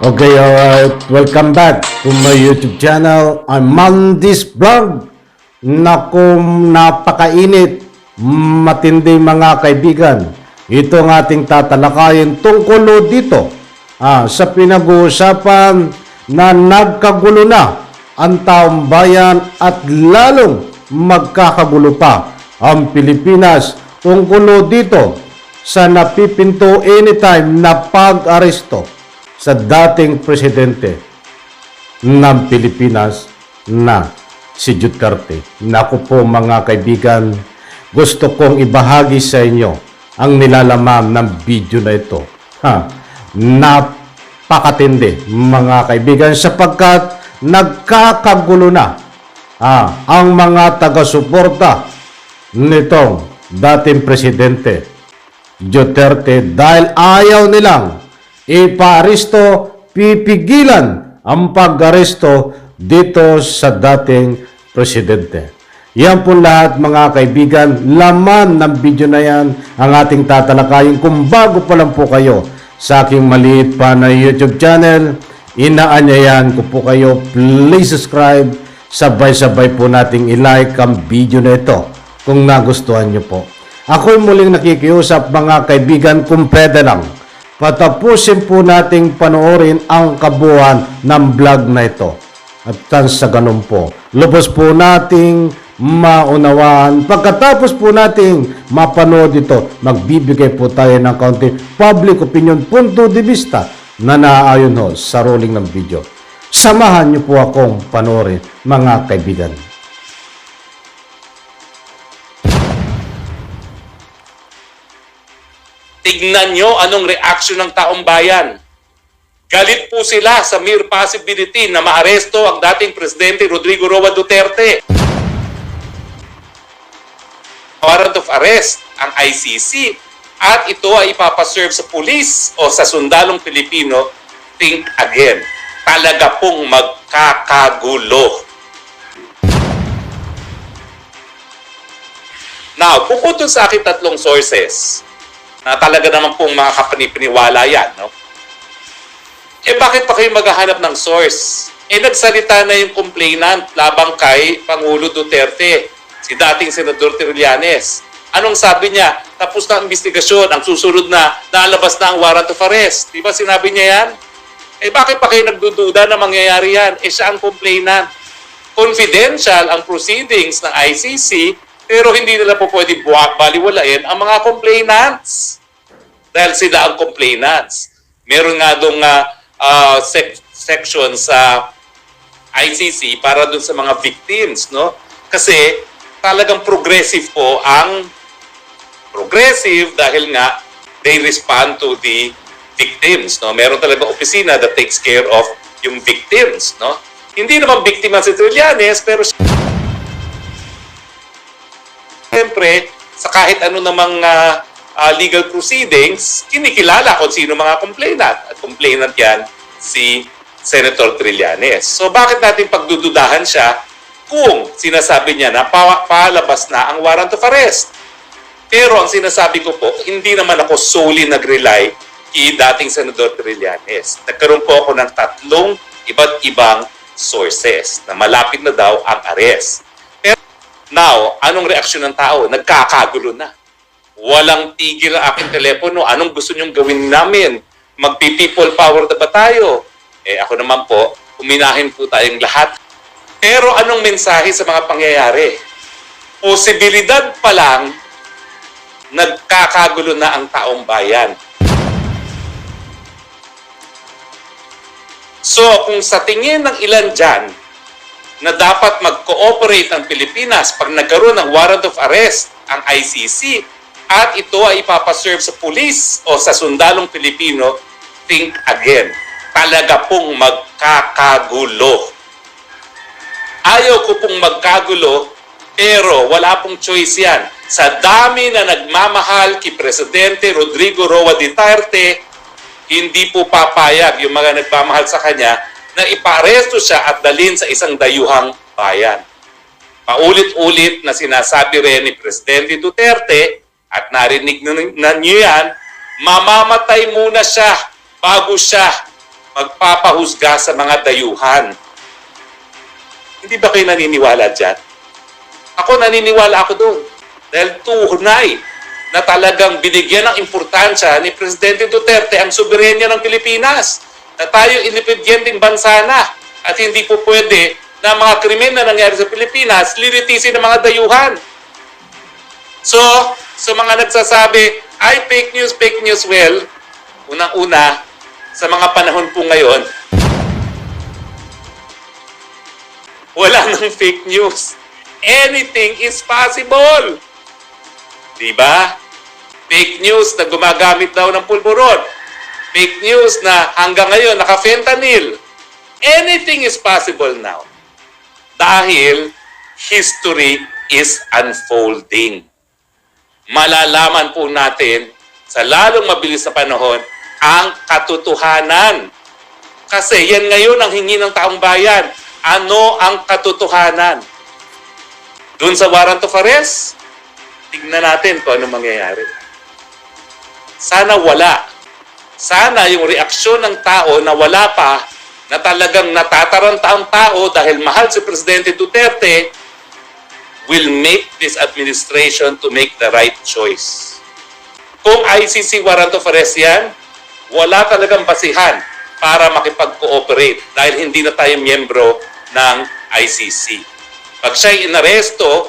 Okay, alright. Welcome back to my YouTube channel. I'm Mandis Vlog. Naku, napakainit. Matindi mga kaibigan. Ito ang ating tatalakayin tungkol dito ah, sa pinag-uusapan na nagkagulo na ang taong bayan at lalong magkakagulo pa ang Pilipinas tungkol dito sa napipinto anytime na pag-aresto sa dating presidente ng Pilipinas na si Duterte. Naku po mga kaibigan, gusto kong ibahagi sa inyo ang nilalaman ng video na ito. Ha, napakatindi mga kaibigan sapagkat nagkakagulo na ah, ang mga taga-suporta nitong dating presidente Duterte dahil ayaw nilang ipaaresto, pipigilan ang pag-aresto dito sa dating presidente. Yan po lahat mga kaibigan, laman ng video na yan ang ating tatalakayin. Kung bago pa lang po kayo sa aking maliit pa na YouTube channel, inaanyayan ko po kayo, please subscribe, sabay-sabay po nating ilike ang video na ito kung nagustuhan nyo po. Ako'y muling nakikiusap mga kaibigan kung pwede lang. Patapusin po nating panoorin ang kabuuan ng vlog na ito. At sa ganun po, lubos po nating maunawaan. Pagkatapos po nating mapanood ito, magbibigay po tayo ng kaunti public opinion, punto de vista na naaayon ho sa rolling ng video. Samahan niyo po akong panoorin, mga kaibigan. Tignan nyo anong reaksyon ng taong bayan. Galit po sila sa mere possibility na maaresto ang dating Presidente Rodrigo Roa Duterte. Warrant of arrest ang ICC at ito ay ipapaserve sa pulis o sa sundalong Pilipino, think again. Talaga pong magkakagulo. Now, bukod sa aking tatlong sources, na talaga naman pong mga kapanipiniwala yan, no? Eh bakit pa kayo maghahanap ng source? Eh nagsalita na yung complainant labang kay Pangulo Duterte, si dating Senador Trillanes. Anong sabi niya? Tapos na ang investigasyon, ang susunod na, nalabas na ang warrant of arrest. Di ba sinabi niya yan? Eh bakit pa kayo nagdududa na mangyayari yan? Eh siya ang complainant. Confidential ang proceedings ng ICC, pero hindi nila po pwede baliwalain ang mga complainants. Dahil sila ang complainants. Meron nga dong ah, ah, sec- section sa ICC para dun sa mga victims, no? Kasi talagang progressive po ang progressive dahil nga they respond to the victims, no? Meron talaga opisina that takes care of yung victims, no? Hindi naman biktima si Trillanes, pero Siyempre, sa kahit ano namang ah, ah, legal proceedings, kinikilala kung sino mga complainant. At complainant yan si Senator Trillanes. So bakit natin pagdududahan siya kung sinasabi niya na pa palabas na ang warrant of arrest? Pero ang sinasabi ko po, hindi naman ako solely nag-rely kay dating Senador Trillanes. Nagkaroon po ako ng tatlong iba't ibang sources na malapit na daw ang arrest. Now, anong reaksyon ng tao? Nagkakagulo na. Walang tigil ang aking telepono. Anong gusto niyong gawin namin? Magpi-people power na ba tayo? Eh ako naman po, uminahin po tayong lahat. Pero anong mensahe sa mga pangyayari? Posibilidad pa lang, nagkakagulo na ang taong bayan. So kung sa tingin ng ilan dyan, na dapat mag-cooperate ang Pilipinas pag nagkaroon ng warrant of arrest ang ICC at ito ay ipapaserve sa pulis o sa sundalong Pilipino, think again. Talaga pong magkakagulo. Ayaw ko pong magkagulo, pero wala pong choice yan. Sa dami na nagmamahal kay Presidente Rodrigo Roa Duterte, hindi po papayag yung mga nagmamahal sa kanya na iparesto siya at dalhin sa isang dayuhang bayan. Paulit-ulit na sinasabi rin ni Presidente Duterte at narinig na, na niyo yan, mamamatay muna siya bago siya magpapahusga sa mga dayuhan. Hindi ba kayo naniniwala dyan? Ako naniniwala ako doon. Dahil tunay na talagang binigyan ng importansya ni Presidente Duterte ang soberenya ng Pilipinas. Na tayo independenteng bansa na. At hindi po pwede na mga krimen na nangyari sa Pilipinas, lilitisin ng mga dayuhan. So, sa mga nagsasabi, ay fake news, fake news, well, unang-una, sa mga panahon po ngayon, wala nang fake news. Anything is possible. Diba? Fake news na gumagamit daw ng pulburon. Fake news na hanggang ngayon naka-fentanyl. Anything is possible now. Dahil history is unfolding. Malalaman po natin sa lalong mabilis na panahon ang katotohanan. Kasi yan ngayon ang hingi ng taong bayan. Ano ang katotohanan? Doon sa warrant of arrest, tignan natin kung ano mangyayari. Sana wala. Sana yung reaksyon ng tao na wala pa, na talagang natataranta ang tao dahil mahal si Presidente Duterte, will make this administration to make the right choice. Kung ICC warrant of arrest yan, wala talagang basihan para makipag-cooperate dahil hindi na tayo miyembro ng ICC. Pag siya'y inaresto,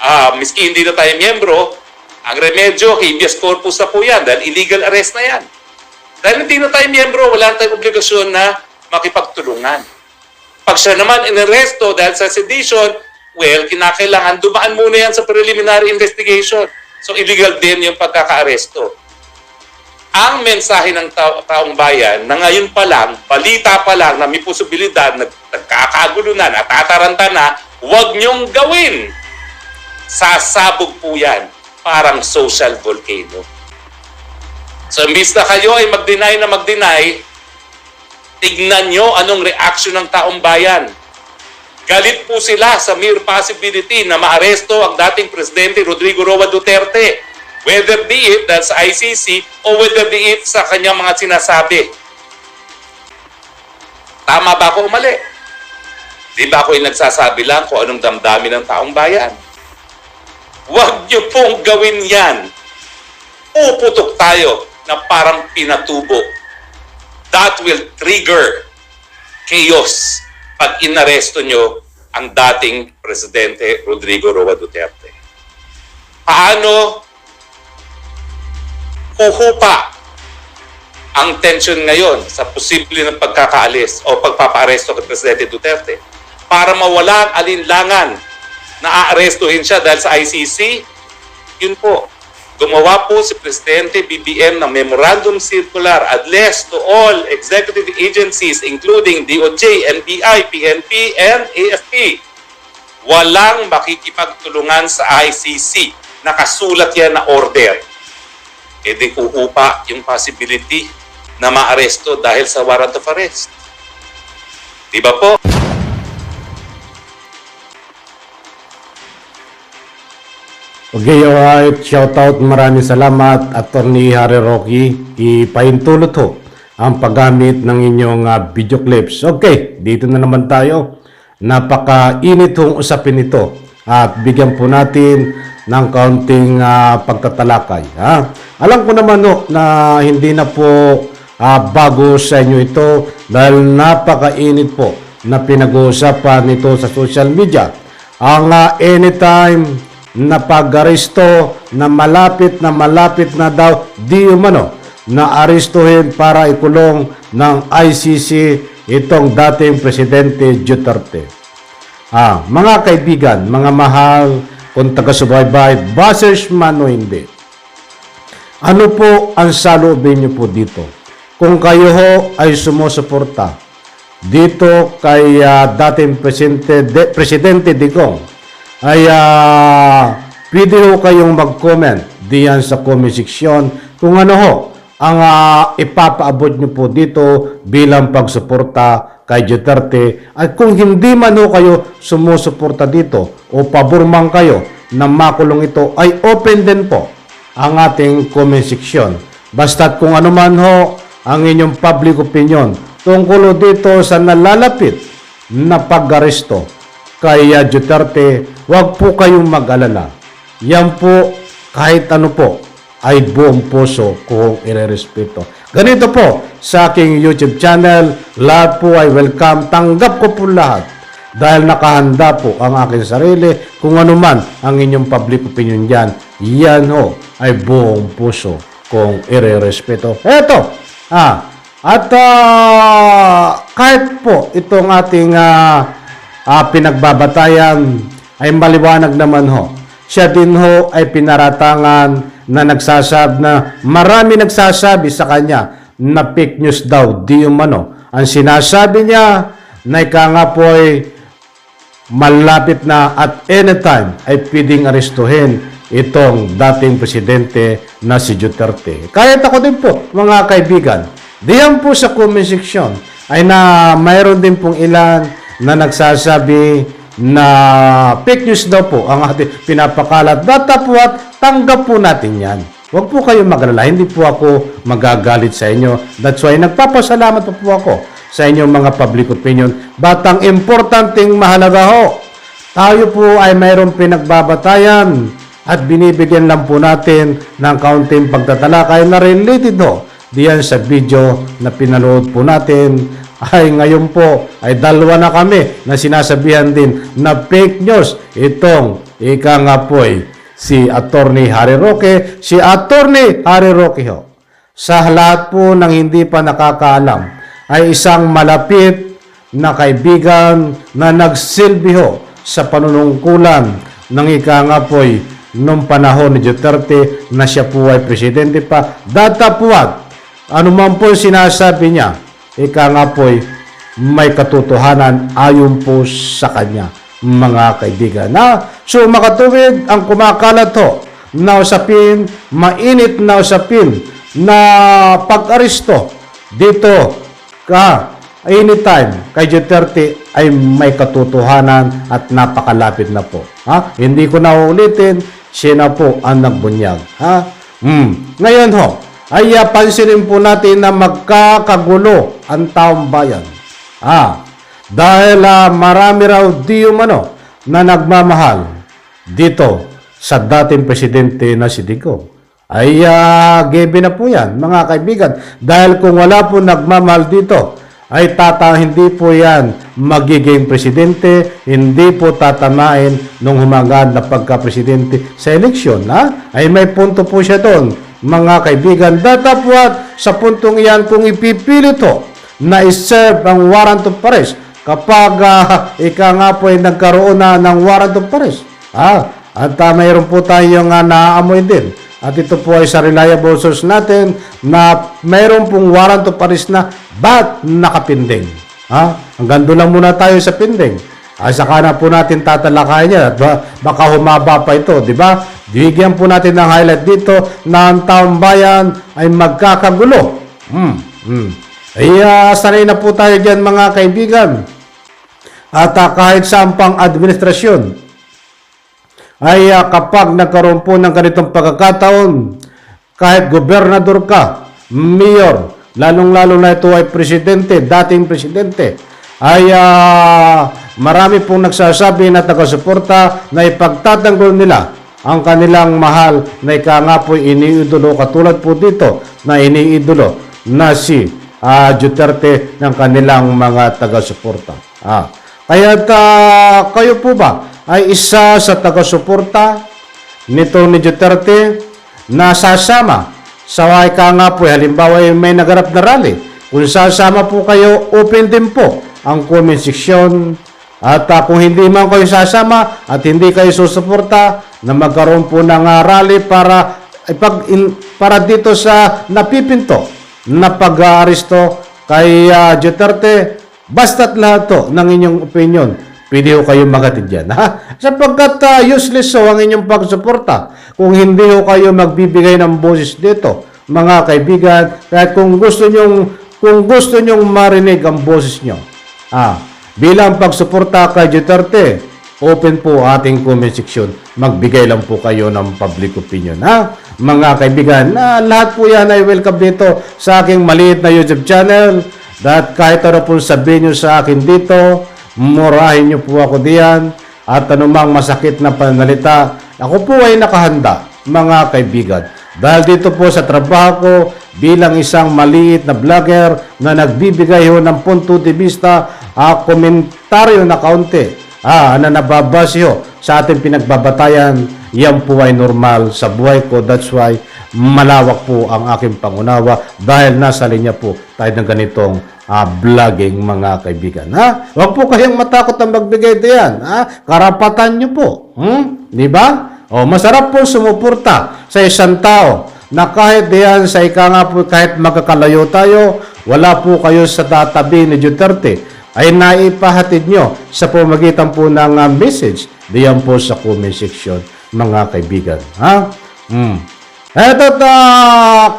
ah, miski hindi na tayo miyembro, ang remedyo, habeas corpus na po yan dahil illegal arrest na yan. Dahil hindi na tayo miyembro, wala na tayong obligasyon na makipagtulungan. Pag siya naman inaresto dahil sa sedition, well, kinakailangan dumaan muna yan sa preliminary investigation. So illegal din yung pagkakaaresto. Ang mensahe ng ta- taong bayan na ngayon pa lang, balita pa lang na may posibilidad, nag- nagkakagulo na, natataranta na, huwag niyong gawin. Sasabog po yan. Parang social volcano. So, imbis na kayo ay mag-deny na mag-deny, tignan nyo anong reaction ng taong bayan. Galit po sila sa mere possibility na maaresto ang dating Presidente Rodrigo Roa Duterte. Whether be it that's ICC o whether be it sa kanyang mga sinasabi. Tama ba ako o mali? Di ba ako yung nagsasabi lang kung anong damdamin ng taong bayan? Huwag niyo pong gawin yan. Puputok tayo na parang pinatubo. That will trigger chaos pag inaresto nyo ang dating Presidente Rodrigo Roa Duterte. Paano huhupa ang tension ngayon sa posible ng pagkakaalis o pagpapaaresto kay Presidente Duterte para mawala ang alinlangan na aarestuhin siya dahil sa ICC, yun po, gumawa po si Presidente BBM ng Memorandum Circular addressed to all executive agencies including DOJ, NBI, PNP, and AFP. Walang makikipagtulungan sa ICC. Nakasulat yan na order. E di uupa yung possibility na maaresto dahil sa warrant of arrest. Di ba po? Okay, alright. Shout out. Maraming salamat, Attorney Harry Rocky. Ipahintulot ho ang paggamit ng inyong ah, video clips. Okay, dito na naman tayo. Napaka-init hong usapin ito. At bigyan po natin ng kaunting ah, pagtatalakay. Ha? Alam ko naman ho, na hindi na po ah, bago sa inyo ito dahil napaka-init po na pinag-uusapan nito sa social media. Ang ah, anytime na pag-aresto na malapit na malapit na daw di umano na arestuhin para ikulong ng ICC itong dating Presidente Duterte. Ah, mga kaibigan, mga mahal, kung taga-subaybay, basers man o hindi. Ano po ang saloobin niyo po dito? Kung kayo ho ay sumusuporta dito kay ah, dating Presidente, de, Presidente Digong, ay ah, pwede ho kayong mag-comment diyan sa comment section kung ano ho ang ah, ipapaabot nyo po dito bilang pagsuporta kay Duterte at kung hindi man ho kayo sumusuporta dito o pabor man kayo na makulong ito ay open din po ang ating comment section. Basta't kung ano man ho ang inyong public opinion tungkol dito sa nalalapit na pag-aresto kay uh, Duterte, huwag po kayong mag-alala. Yan po, kahit ano po, ay buong puso kung irerespeto. Ganito po, sa aking YouTube channel, lahat po ay welcome. Tanggap ko po lahat dahil nakahanda po ang aking sarili kung ano man ang inyong public opinion dyan. Yan ho ay buong puso kung irerespeto. Eto, ah, at ah, kahit po itong ating ah, ah, pinagbabatayan ay maliwanag naman ho. Siya din ho ay pinaratangan na nagsasab na marami nagsasabi sa kanya na fake news daw di umano. Ang sinasabi niya na ika nga po ay malapit na at anytime ay pwedeng arestuhin itong dating presidente na si Duterte. Kahit ako din po, mga kaibigan, diyan po sa comment section ay na mayroon din pong ilan na nagsasabi na fake news daw po ang ating pinapakalat. Data po at tanggap po natin yan. Huwag po kayong magalala. Hindi po ako magagalit sa inyo. That's why nagpapasalamat po po ako sa inyong mga public opinion. Batang importanteng mahalaga ho. Tayo po ay mayroong pinagbabatayan at binibigyan lang po natin ng kaunting pagtatalakay na related ho diyan sa video na pinanood po natin ay ngayon po ay dalawa na kami na sinasabihan din na fake news itong ika nga po ay si Attorney Harry Roque, si Attorney Harry Roque ho. Sa lahat po ng hindi pa nakakaalam ay isang malapit na kaibigan na nagsilbi ho sa panunungkulan ng ika nga po ay nung panahon ni Duterte na siya po ay presidente pa. Datapuat, ano man po sinasabi niya, ika nga po ay may katotohanan ayon po sa kanya, mga kaibigan. Na, so makatuwid ang kumakalat ho na usapin, mainit na usapin na pag-aristo dito ka anytime kay Duterte ay may katotohanan at napakalapit na po. Ha? Hindi ko na ulitin, siya na po ang nagbunyag. Ha? Hmm. Ngayon ho, ay uh, pansinin po natin na magkakagulo ang taong bayan. Ah, dahil ah, marami raw di umano na nagmamahal dito sa dating presidente na si Dico. Ay uh, gabi na po yan, mga kaibigan. Dahil kung wala po nagmamahal dito, ay tata hindi po yan magiging presidente, hindi po tatamain nung humagad na pagka-presidente sa eleksyon. Ha? Ay may punto po siya doon, mga kaibigan. Datapwat sa puntong iyan kung ipipilit to na iserve ang warrant of arrest kapag ah, ika nga po ay nagkaroon na ng warrant of arrest. Ah, at uh, mayroon po tayong uh, naaamoy din. At ito po ay sa reliable source natin na mayroon pong warrant of arrest na ba't nakapinding. Ha? Hanggang doon lang muna tayo sa pinding. Ay saka na po natin tatalakayan yan. At ba, baka humaba pa ito, di ba? Bigyan po natin ng highlight dito na ang taong bayan ay magkakagulo. Hmm. Hmm. Ay uh, sanay na po tayo dyan mga kaibigan. At uh, kahit saan pang administrasyon, ay uh, kapag nagkaroon po ng ganitong pagkakataon, kahit gobernador ka, mayor, lalong-lalo na ito ay presidente, dating presidente, ay uh, marami pong nagsasabi na taga-suporta na ipagtatanggol nila ang kanilang mahal na ika nga po iniidolo katulad po dito na iniidolo na si uh, Duterte ng kanilang mga taga-suporta. Ah. Kaya uh, kayo po ba ay isa sa taga-suporta nito ni Duterte na sasama sa ika nga po, halimbawa ay may nagarap na rally. Kung sasama po kayo, open din po ang comment section. At uh, kung hindi man kayo sasama at hindi kayo susuporta na magkaroon po ng uh, rally para ipag in, para dito sa napipinto na pag-aaresto kay uh, Duterte, basta't lahat to ng inyong opinion pwede ho kayo magatid yan. Ha? Sapagkat uh, useless so ang inyong pagsuporta kung hindi ho kayo magbibigay ng boses dito, mga kaibigan, kahit kung gusto nyong, kung gusto nyong marinig ang boses nyo. Ah, bilang pagsuporta kay Duterte, open po ating comment section. Magbigay lang po kayo ng public opinion. Ha? Mga kaibigan, na lahat po yan ay welcome dito sa aking maliit na YouTube channel Dahil kahit ano po sabihin nyo sa akin dito, murahin nyo po ako diyan at anumang masakit na panalita, ako po ay nakahanda, mga kaibigan. Dahil dito po sa trabaho ko bilang isang maliit na vlogger na nagbibigay ho ng punto de vista, ah, komentaryo na kaunti, ah, na nababase ho sa ating pinagbabatayan, yan po ay normal sa buhay ko. That's why malawak po ang aking pangunawa dahil nasa linya po tayo ng ganitong ah, vlogging mga kaibigan. Ha? Huwag po kayong matakot na magbigay diyan. Ha? Karapatan nyo po. Hmm? Di ba? O, masarap po sumuporta sa isang tao na kahit diyan sa ika nga po, kahit magkakalayo tayo, wala po kayo sa tatabi ni Duterte, ay naipahatid nyo sa pamagitan po ng ah, message diyan po sa comment section, mga kaibigan. Ha? Hmm. Eto ta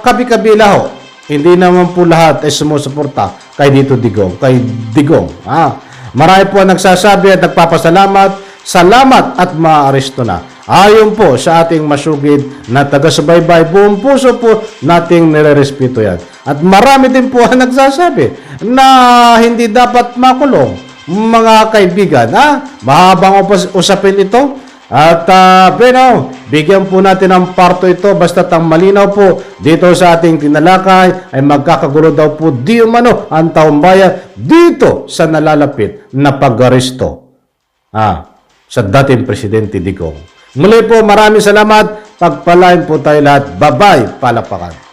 kabi-kabila ho. Hindi naman po lahat ay sumusuporta kay Dito Digong, kay Digong. Ha? Marami po ang nagsasabi at nagpapasalamat. Salamat at maaresto na. Ayon po sa ating masugid na taga-subaybay, buong puso po nating nirerespeto yan. At marami din po ang nagsasabi na hindi dapat makulong. Mga kaibigan, ha? Mahabang usapin ito. At uh, pero, bigyan po natin ng parto ito basta ang malinaw po dito sa ating tinalakay ay magkakagulo daw po di umano ang taong bayan dito sa nalalapit na pag-aresto ah, sa dating Presidente Digong. Muli po maraming salamat. Pagpalain po tayo lahat. Bye-bye. Palapakan.